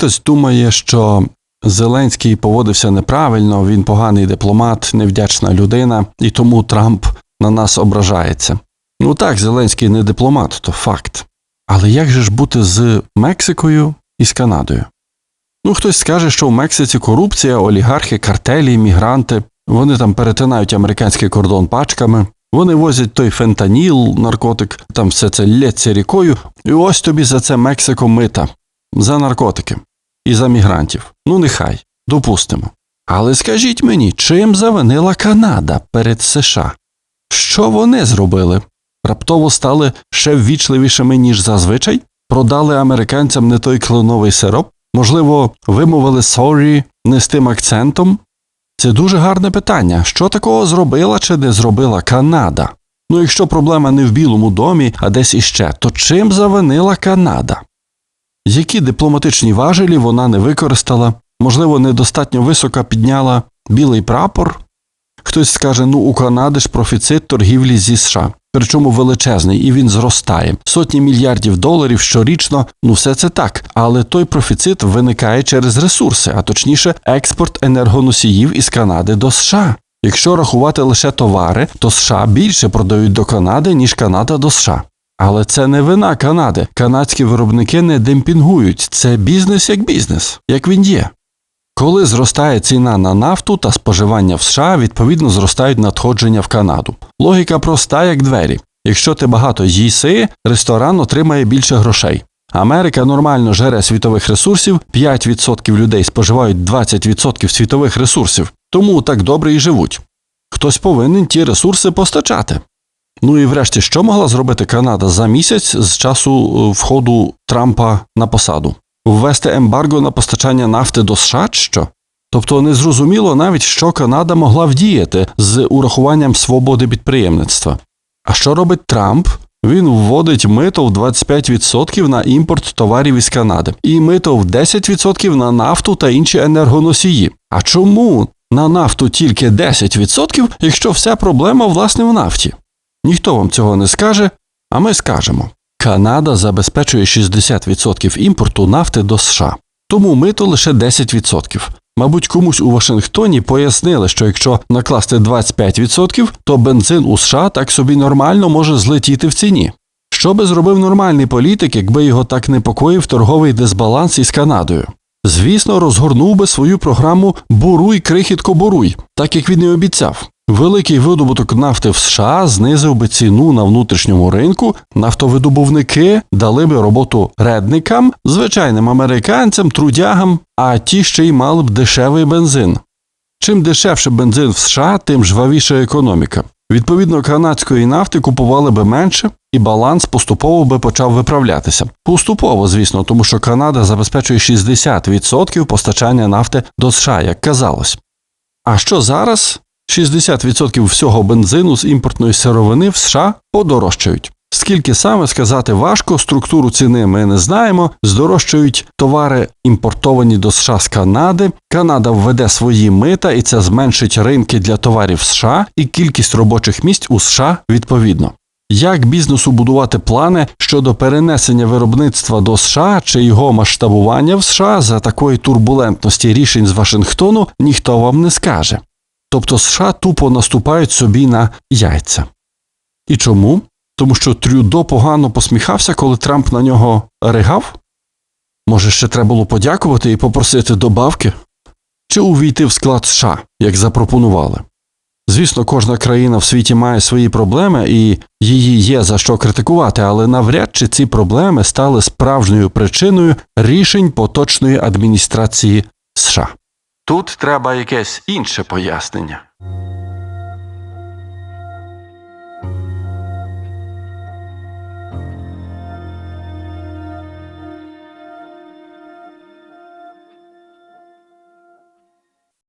Хтось думає, що Зеленський поводився неправильно, він поганий дипломат, невдячна людина, і тому Трамп на нас ображається. Ну так, Зеленський не дипломат, то факт. Але як же ж бути з Мексикою і з Канадою? Ну, хтось скаже, що в Мексиці корупція, олігархи, картелі, мігранти, вони там перетинають американський кордон пачками, вони возять той фентаніл, наркотик, там все це лється рікою, і ось тобі за це Мексико мита, за наркотики і за мігрантів. Ну, нехай, допустимо. Але скажіть мені, чим завинила Канада перед США? Що вони зробили? Раптово стали ще ввічливішими, ніж зазвичай? Продали американцям не той кленовий сироп? Можливо, вимовили «sorry» не з тим акцентом? Це дуже гарне питання. Що такого зробила чи не зробила Канада? Ну, якщо проблема не в Білому домі, а десь іще, то чим завинила Канада? Які дипломатичні важелі вона не використала? Можливо, недостатньо високо підняла білий прапор? Хтось скаже, ну у Канади ж профіцит торгівлі зі США, причому величезний, і він зростає. Сотні мільярдів доларів щорічно, ну все це так, але той профіцит виникає через ресурси, а точніше, експорт енергоносіїв із Канади до США. Якщо рахувати лише товари, то США більше продають до Канади, ніж Канада до США. Але це не вина Канади. Канадські виробники не демпінгують. Це бізнес як бізнес, як він є. Коли зростає ціна на нафту та споживання в США, відповідно зростають надходження в Канаду. Логіка проста, як двері. Якщо ти багато їси, ресторан отримає більше грошей. Америка нормально жере світових ресурсів, 5% людей споживають 20% світових ресурсів, тому так добре і живуть. Хтось повинен ті ресурси постачати. Ну і врешті, що могла зробити Канада за місяць з часу е, входу Трампа на посаду? Ввести ембарго на постачання нафти до США що? Тобто незрозуміло навіть, що Канада могла вдіяти з урахуванням свободи підприємництва. А що робить Трамп? Він вводить мито в 25% на імпорт товарів із Канади і мито в 10% на нафту та інші енергоносії. А чому на нафту тільки 10%, якщо вся проблема власне в нафті? Ніхто вам цього не скаже, а ми скажемо. Канада забезпечує 60% імпорту нафти до США, тому мито лише 10%. Мабуть, комусь у Вашингтоні пояснили, що якщо накласти 25%, то бензин у США так собі нормально може злетіти в ціні. Що би зробив нормальний політик, якби його так непокоїв торговий дисбаланс із Канадою? Звісно, розгорнув би свою програму Буруй, крихітко, буруй, так як він і обіцяв. Великий видобуток нафти в США знизив би ціну на внутрішньому ринку, нафтовидобувники дали би роботу редникам, звичайним американцям, трудягам, а ті ще й мали б дешевий бензин. Чим дешевше бензин в США, тим жвавіша економіка. Відповідно, канадської нафти купували би менше, і баланс поступово би почав виправлятися. Поступово, звісно, тому що Канада забезпечує 60% постачання нафти до США, як казалось. А що зараз? 60% всього бензину з імпортної сировини в США подорожчають. Скільки саме сказати важко, структуру ціни ми не знаємо. Здорожчають товари, імпортовані до США з Канади. Канада введе свої мита, і це зменшить ринки для товарів США і кількість робочих місць у США відповідно. Як бізнесу будувати плани щодо перенесення виробництва до США чи його масштабування в США за такої турбулентності рішень з Вашингтону, ніхто вам не скаже. Тобто США тупо наступають собі на яйця. І чому? Тому що Трюдо погано посміхався, коли Трамп на нього ригав? Може, ще треба було подякувати і попросити добавки? Чи увійти в склад США, як запропонували? Звісно, кожна країна в світі має свої проблеми і її є за що критикувати, але навряд чи ці проблеми стали справжньою причиною рішень поточної адміністрації США. Тут треба якесь інше пояснення.